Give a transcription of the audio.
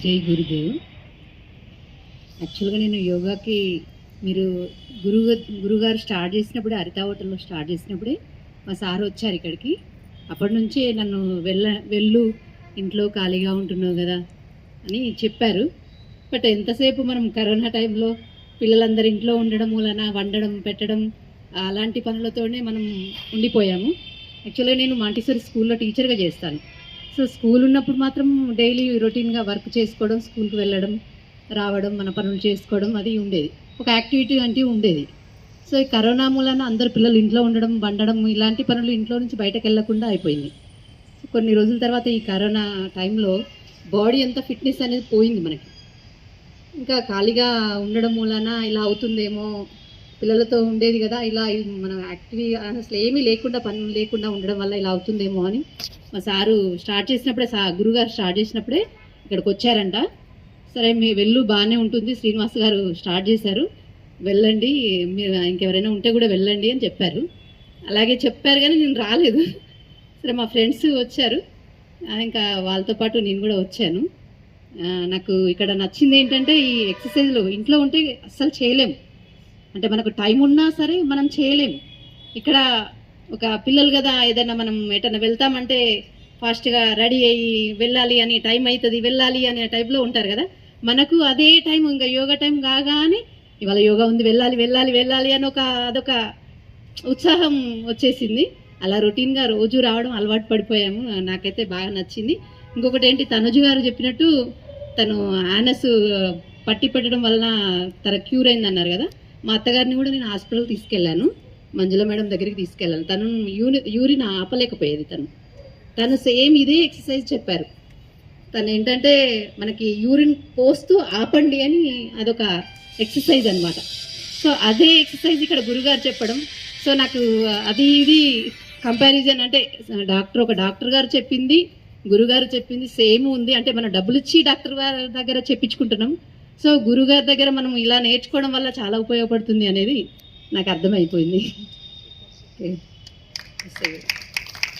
జై గురుదేవ్. యాక్చువల్గా నేను యోగాకి మీరు గురువు గురుగారు స్టార్ట్ చేసినప్పుడే హరితా హోటల్లో స్టార్ట్ చేసినప్పుడే మా సార్ వచ్చారు ఇక్కడికి. అప్పటి నుంచే నన్ను వెళ్ళ వెళ్ళు ఇంట్లో ఖాళీగా ఉంటున్నావు కదా అని చెప్పారు. బట్ ఎంతసేపు మనం కరోనా టైంలో పిల్లలందరి ఇంట్లో ఉండడం వలన వండడం పెట్టడం అలాంటి పనులతోనే మనం ఉండిపోయాము. యాక్చువల్గా నేను మాంటిసరి స్కూల్లో టీచర్గా చేస్తాను. సో స్కూల్ ఉన్నప్పుడు మాత్రం డైలీ రొటీన్గా వర్క్ చేసుకోవడం స్కూల్కి వెళ్ళడం రావడం మన పనులు చేసుకోవడం అది ఉండేది. ఒక యాక్టివిటీ అంటే ఉండేది. సో ఈ కరోనా మూలన అందరు పిల్లలు ఇంట్లో ఉండడం వండడం ఇలాంటి పనులు ఇంట్లో నుంచి బయటకు వెళ్ళకుండా అయిపోయింది. కొన్ని రోజుల తర్వాత ఈ కరోనా టైంలో బాడీ అంతా ఫిట్నెస్ అనేది పోయింది మనకి. ఇంకా ఖాళీగా ఉండడం మూలన ఇలా అవుతుందేమో పిల్లలతో ఉండేది కదా ఇలా మనం యాక్టివ్ అసలు ఏమీ లేకుండా పనులు లేకుండా ఉండడం వల్ల ఇలా అవుతుందేమో అని మా సారు స్టార్ట్ చేసినప్పుడే సా గురుగారు స్టార్ట్ చేసినప్పుడే ఇక్కడికి వచ్చారంట. సరే మీ వెళ్ళు బాగానే ఉంటుంది శ్రీనివాస్ గారు స్టార్ట్ చేశారు. వెళ్ళండి మీరు ఇంకెవరైనా ఉంటే కూడా వెళ్ళండి అని చెప్పారు. అలాగే చెప్పారు కానీ నేను రాలేదు. సరే మా ఫ్రెండ్స్ వచ్చారు. ఇంకా వాళ్ళతో పాటు నేను కూడా వచ్చాను. నాకు ఇక్కడ నచ్చింది ఏంటంటే ఈ ఎక్సర్సైజ్లో ఇంట్లో ఉంటే అస్సలు చేయలేం. అంటే మనకు టైం ఉన్నా సరే మనం చేయలేం ఇక్కడ ఒక పిల్లలు కదా ఏదైనా మనం ఎటన్నా వెళ్తామంటే ఫాస్ట్గా రెడీ అయ్యి వెళ్ళాలి అని టైం అవుతుంది వెళ్ళాలి అనే టైప్లో ఉంటారు కదా. మనకు అదే టైం ఇంకా యోగా టైం కాగానే ఇవాళ యోగా ఉంది వెళ్ళాలి వెళ్ళాలి వెళ్ళాలి అని ఒక అదొక ఉత్సాహం వచ్చేసింది. అలా రొటీన్గా రోజు రావడం అలవాటు పడిపోయాము. నాకైతే బాగా నచ్చింది. ఇంకొకటి ఏంటి తనుజు గారు చెప్పినట్టు తను ఆనస్ పట్టి పెట్టడం వలన తన క్యూర్ అయింది అన్నారు కదా. మా అత్తగారిని కూడా నేను హాస్పిటల్ తీసుకెళ్ళాను. మంజుల మేడం దగ్గరికి తీసుకెళ్ళాను. తను యూని యూరిన్ ఆపలేకపోయేది తను. తను సేమ్ ఇదే ఎక్సర్సైజ్ చెప్పారు. తను ఏంటంటే మనకి యూరిన్ పోస్తూ ఆపండి అని అదొక ఎక్సర్సైజ్ అనమాట సో అదే ఎక్సర్సైజ్ ఇక్కడ గురుగారు చెప్పడం. సో నాకు అది ఇది కంపారిజన్ అంటే డాక్టర్ ఒక డాక్టర్ గారు చెప్పింది గురుగారు చెప్పింది సేమ్ ఉంది. అంటే మనం డబ్బులు ఇచ్చి డాక్టర్ గారి దగ్గర చెప్పించుకుంటున్నాం. సో గురుగారి దగ్గర మనం ఇలా నేర్చుకోవడం వల్ల చాలా ఉపయోగపడుతుంది అనేది నాకు అర్థమైపోయింది. ఓకే